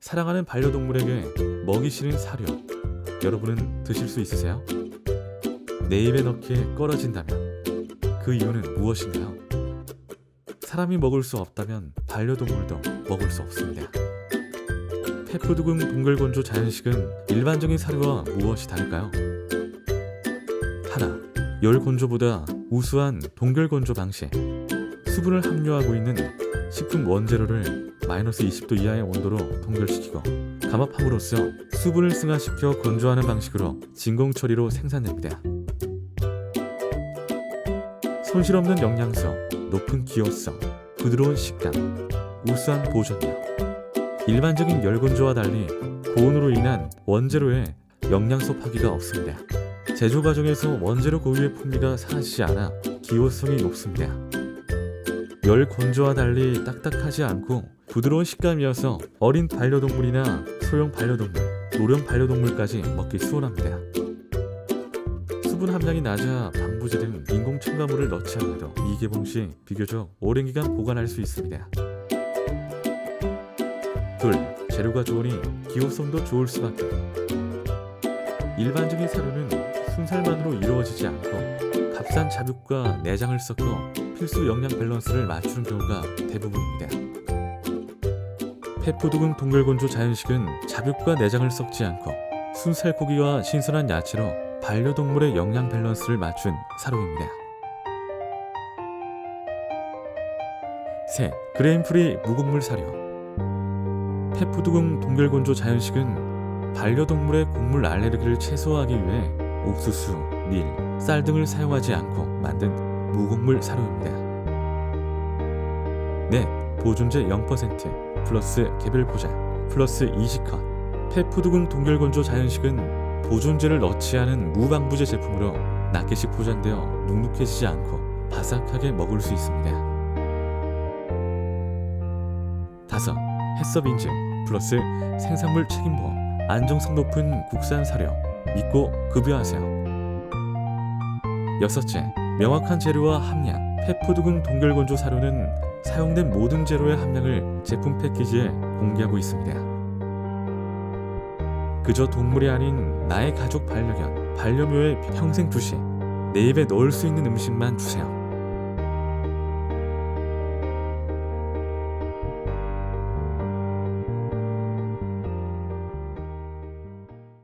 사랑하는 반려동물에게 먹이 실은 사료. 여러분은 드실 수 있으세요? 내 입에 넣기에 꺼려진다면 그 이유는 무엇인가요? 사람이 먹을 수 없다면 반려동물도 먹을 수 없습니다. 페푸드궁 동글건조 자연식은 일반적인 사료와 무엇이 다를까요? 하나, 열건조보다 우수한 동결건조 방식. 수분을 함유하고 있는 식품 원재료를 마이너스 20도 이하의 온도로 동결시키고 감압함으로써 수분을 승화시켜 건조하는 방식으로 진공 처리로 생산됩니다. 손실 없는 영양소, 높은 기호성, 부드러운 식감, 우수한 보존력. 일반적인 열건조와 달리 고온으로 인한 원재료에 영양소 파기가 없습니다. 제조 과정에서 원재료 고유의 풍미가 사라지지 않아 기호성이 높습니다. 열 건조와 달리 딱딱하지 않고 부드러운 식감이어서 어린 반려동물이나 소형 반려동물, 노령 반려동물까지 먹기 수월합니다. 수분 함량이 낮아 방부제 등 인공 첨가물을 넣지 않아도 미개봉 시 비교적 오랜 기간 보관할 수 있습니다. 둘, 재료가 좋으니 기호성도 좋을 수밖에. 일반적인 사료는 순살만으로 이루어지지 않고 값싼 자극과 내장을 섞어 필수 영양 밸런스를 맞추는 경우가 대부분입니다. 페푸드궁 동결건조 자연식은 자극과 내장을 섞지 않고 순살 고기와 신선한 야채로 반려동물의 영양 밸런스를 맞춘 사료입니다. 셋, 그레인프리 무곡물 사료. 페푸드궁 동결건조 자연식은 반려동물의 곡물 알레르기를 최소화하기 위해 옥수수, 밀, 쌀 등을 사용하지 않고 만든 무곡물 사료입니다. 넷, 보존제 0% 플러스 개별 포장 플러스 20컷 페푸드궁 동결건조 자연식은 보존제를 넣지 않은 무방부제 제품으로 낱개씩 포장되어 눅눅해지지 않고 바삭하게 먹을 수 있습니다. 다섯, 햇섭 인증 플러스 생산물 책임보험 안정성 높은 국산 사료 믿고 급여하세요. 여섯째, 명확한 재료와 함량 페푸드궁 동결건조 사료는 사용된 모든 재료의 함량을 제품 패키지에 공개하고 있습니다. 그저 동물이 아닌 나의 가족 반려견, 반려묘의 평생 주식, 내 입에 넣을 수 있는 음식만 주세요.